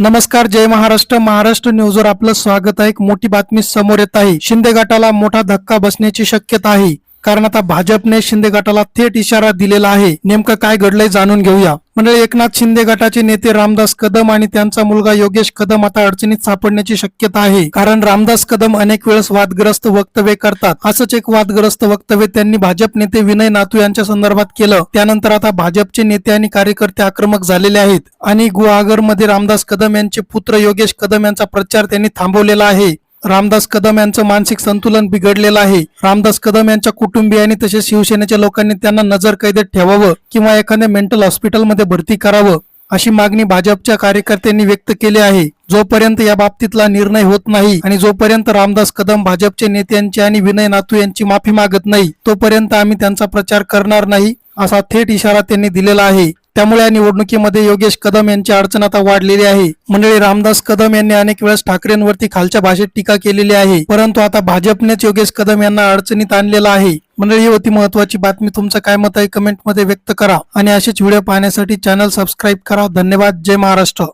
नमस्कार जय महाराष्ट्र. महाराष्ट्र न्यूजवर आपलं स्वागत आहे. एक मोठी बातमी समोर येत आहे. शिंदे गटाला मोठा धक्का बसण्याची शक्यता आहे. कारण आता भाजपने शिंदे गटाला थेट इशारा दिलेला आहे. नेमकं काय घडलंय जाणून घेऊया. मंडळी एकनाथ शिंदे गटाचे नेते रामदास कदम आणि त्यांचा मुलगा योगेश कदम आता अडचणीत सापडण्याची शक्यता आहे. कारण रामदास कदम अनेक वेळेस वादग्रस्त वक्तव्य करतात. असंच एक वादग्रस्त वक्तव्य त्यांनी भाजप नेते विनय नातू यांच्या संदर्भात केलं. त्यानंतर आता भाजपचे नेते आणि कार्यकर्ते आक्रमक झालेले आहेत. आणि गुहागरमध्ये रामदास कदम यांचे पुत्र योगेश कदम यांचा प्रचार त्यांनी थांबवलेला आहे. रामदास कदम यांचं मानसिक संतुलन बिघडलेलं आहे. रामदास कदम यांच्या कुटुंबियांनी तसेच शिवसेनेच्या लोकांनी त्यांना नजर कैदेत ठेवावं किंवा एखाद्या मेंटल हॉस्पिटलमध्ये भरती करावं अशी मागणी भाजपच्या कार्यकर्त्यांनी व्यक्त केली आहे. जोपर्यंत या बाबतीतला निर्णय होत नाही आणि जोपर्यंत रामदास कदम भाजपचे नेत्यांची आणि विनय नातू यांची माफी मागत नाही तोपर्यंत आम्ही त्यांचा प्रचार करणार नाही असा थेट इशारा त्यांनी दिलेला आहे. त्यामुळे या निवडणुकीमध्ये योगेश कदम यांची अडचण आता वाढलेली आहे. मंडळी रामदास कदम यांनी अनेक वेळेस ठाकरेंवरती खालच्या भाषेत टीका केलेली आहे. परंतु आता भाजपनेच योगेश कदम यांना अडचणीत आणलेला आहे. मंडळी ही होती महत्वाची बातमी तुमचं काय मत आहे कमेंटमध्ये व्यक्त करा. आणि असेच व्हिडिओ पाहण्यासाठी चॅनल सबस्क्राईब करा. धन्यवाद. जय महाराष्ट्र.